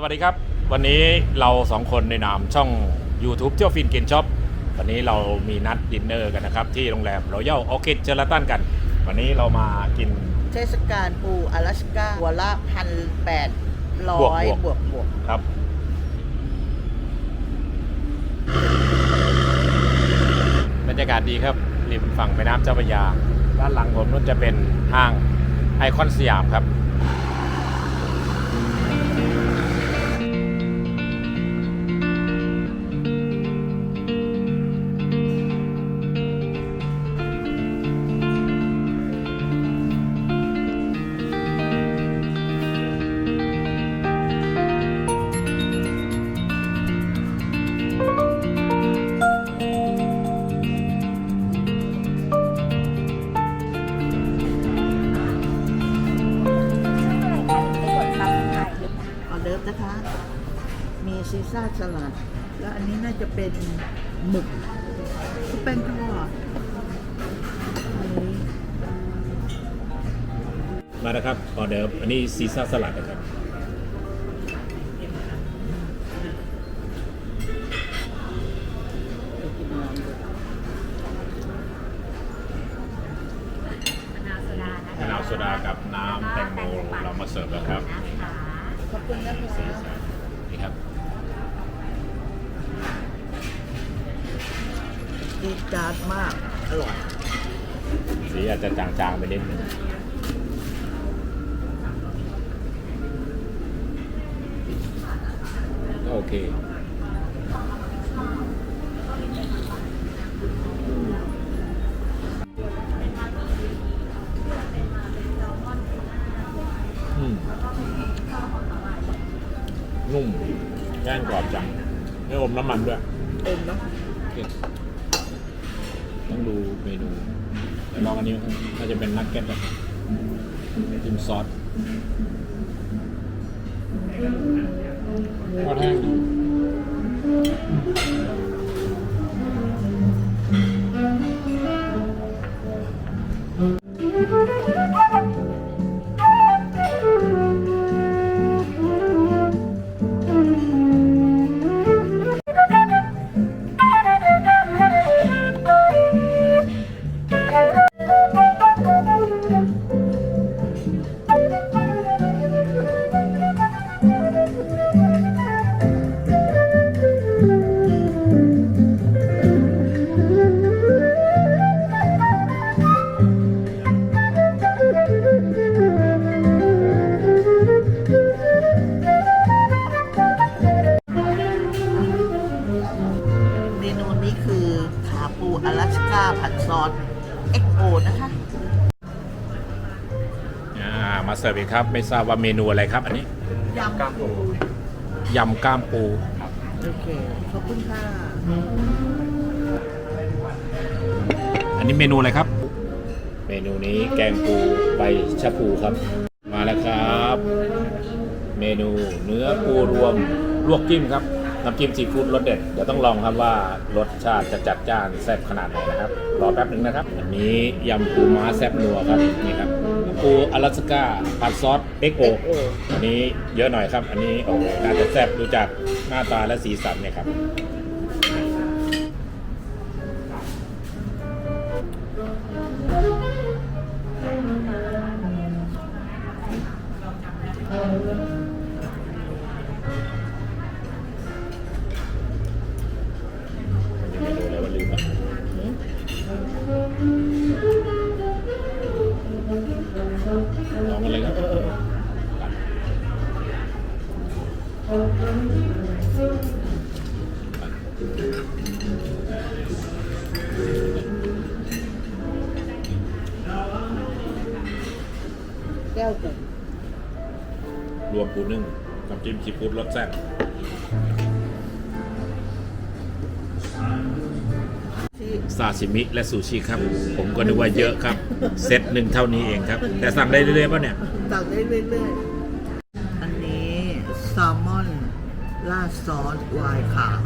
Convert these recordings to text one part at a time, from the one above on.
สวัสดีครับ วันนี้เราสองคนในนามช่อง YouTube เที่ยวฟินกินช็อปวันนี้เรามีนัดดินเนอร์กันนะครับ ที่โรงแรมรอยัลออคิดเชลตันกัน วันนี้เรามากิน เทศกาลปูอลาสก้าหัวละพันแปดร้อยบบววกกบวกครับบรรยากาศดีครับ ริมฝั่งแม่น้ำเจ้าพระยา ด้านหลังผมนู่นจะเป็นห้างไอคอนสยามครับ มีซีซ่าสลัด แล้วอันนี้น่าจะเป็นหมึกชุบแป้งทอดอันนี้มาแล้วครับออเดิร์ฟอันนี้ซีซ่าสลัดนะครับไปกินน้ำดูมะนาวโซดากับน้ำแตงโมเรามาเสิร์ฟแล้วครับ ขอบคุณนะคะ นี่ครับ ดีจาดมาก อร่อย สีอาจจะจางๆไปนิดนึงก็โอเค อืม นุ่มแป้งกรอบจังไม่อมน้ำมันด้วย เอ็มเนาะ ต้องดูเมนูลองอันนี้น่าจะเป็นนักเก็ตนะครับจิ้มซอสทอดแห้ง เสิร์ฟอีกครับ ไม่ทราบว่าเมนูอะไรครับ อันนี้ยำกามปู ยำก้ามปู โอเค ขอบคุณค่ะ อันนี้เมนูอะไรครับ เมนูนี้แกงปูใบชะพูครับ มาแล้วครับ เมนูเนื้อปูรวมลวกจิ้มครับน้ำจิ้มซีฟู้ดรสเด็ดเดี๋ยวต้องลองครับว่ารสชาติจะจัดจ้านแซ่บขนาดไหนนะครับรอแป๊บหนึ่งนะครับ อันนี้ยำปูม้าแซ่บนัวครับนี่ครับ ปูอลาสก้าผัดซอสเอ็กโอ XO อันนี้เยอะหน่อยครับ อันนี้โอ้โหน่าจะแซ่บดูจากหน้าตาและสีสันเนี่ยครับ ก้วกุ่รวมปูนึ่งน้ำจิ้มซีฟู้ดรสแซ่บที่ซาชิมิและซูชิครับ ผมก็นึกว่าเยอะครับ เซตหนึ่งเท่านี้เองครับ แต่สั่งได้เรื่อยๆป่ะเนี่ย สั่งได้เรื่อยๆ อันนี้แซลมอนราดซอสไวน์ขาว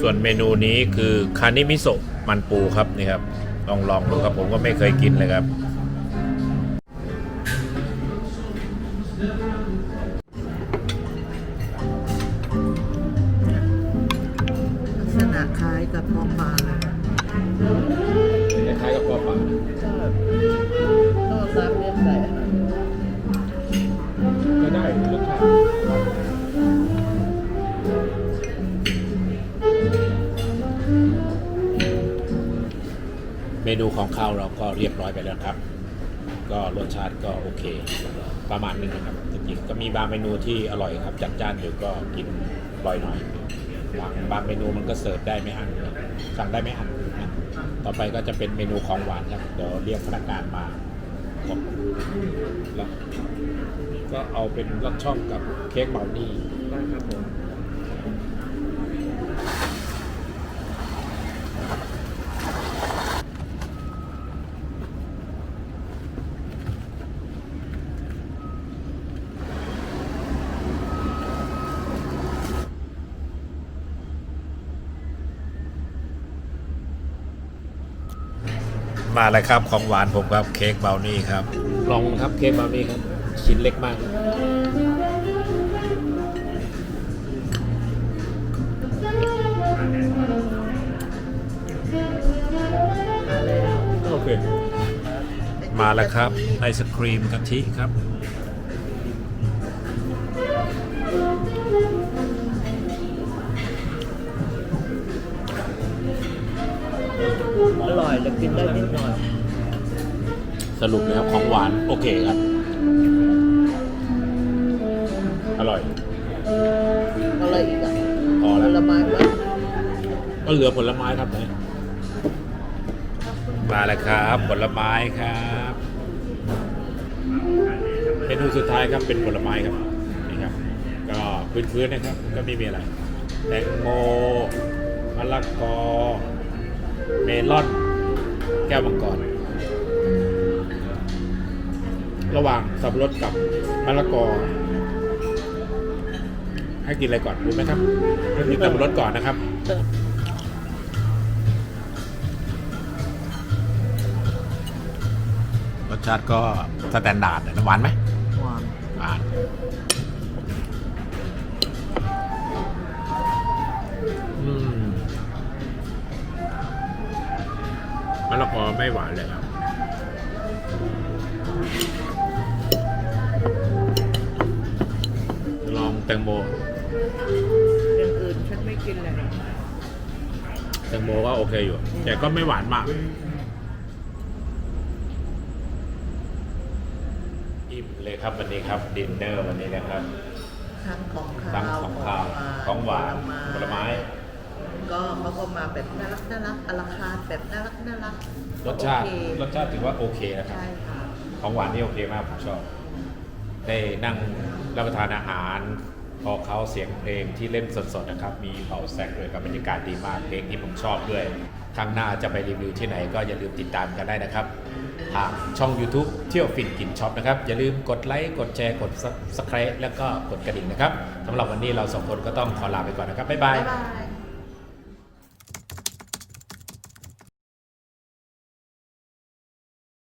ส่วนเมนูนี้คือคานิมิโซะมันปูครับนี่ครับลองลองดูครับผมก็ไม่เคยกินเลยครับ คล้ายๆกับคอฝังชออบซักเล่นใส่ก็ได้ลูกค้าเมนูของข้าวเราก็เรียบร้อยไปแล้วครับ ก็รสชาติก็โอเค ประมาณนึงนะครับจริงๆก็มีบางเมนูที่อร่อยครับ จัดจ้านอยู่ก็กินบ่อยหน่อยบางบางเมนูมันก็เสิร์ฟได้ไม่อันสั่งได้ไม่อัน ต่อไปก็จะเป็นเมนูของหวานครับ เดี๋ยวเรียกพนักงานมาบอบแล้วก็เอาเป็นลอดช่องกับเค้กเบลนี่ได้ครับผม มาเลยครับของหวานผมครับเค้กเบลนี่ครับ ลองครับเค้กเบลนี่ครับ ชิ้นเล็กมากมาแล้วโอเค มาแล้วครับไอศครีมกะทิครับ กินได้นิดหน่อยสรุปแล้วของหวานโอเคครับ อร่อย อะไรอีกอะพอผแล้วลไม้วะก็เหลือผลไม้ครับเนี่ยมาแล้วครับ ผลไม้ครับเมนูสุดท้ายครับเป็นผลไม้ครับนี่ครับ ก็พื้นๆนะครับ ก็ไม่มีอะไรแตงโมมะละกอ เมลอน แก้วมังกร ระหว่างสับปะรดกับมะละกอ ให้กินอะไรก่อนรู้ไหมครับให้กินสับปะรดก่อนนะครับรสชาติก็สแตนดาร์ดนะหวานไหมหวานหวานะละกอไม่หวานเลยครับลองแตงโมอย่างอื่นฉันไม่กินเลย แตงโมก็โอเคอยู่ แต่ก็ไม่หวานมาก อิ่มเลยครับวันนี้ครับดินเนอร์วันนี้นะครับ ทั้งของข้าวตั้งของข้าวของหวานผลไม้ ก็เขาก็มาแบบน่ารักน่ารักอลาคาร์ทแบบน่ารักน่ารักรสชาติ โอเครสชาติถือว่าโอเคนะครับ ใช่ค่ะ ของหวานนี่โอเคมากผมชอบ ได้นั่งรับประทานอาหาร พอเขาเสียงเพลงที่เล่นสดๆนะครับ มีเป่าแซกด้วยกับบรรยากาศดีมากเพลงที่ผมชอบด้วยครั้งหน้าจะไปรีวิวที่ไหนก็อย่าลืมติดตามกันได้นะครับทางช่อง YouTube เที่ยวฟินกินช็อปนะครับ อย่าลืมกดไลค์ กดแชร์ กด subscribe แล้วก็กดกระดิ่งนะครับสำหรับวันนี้เราสองคนก็ต้องขอลาไปก่อนนะครับบ๊ายบาย บ๊ายบาย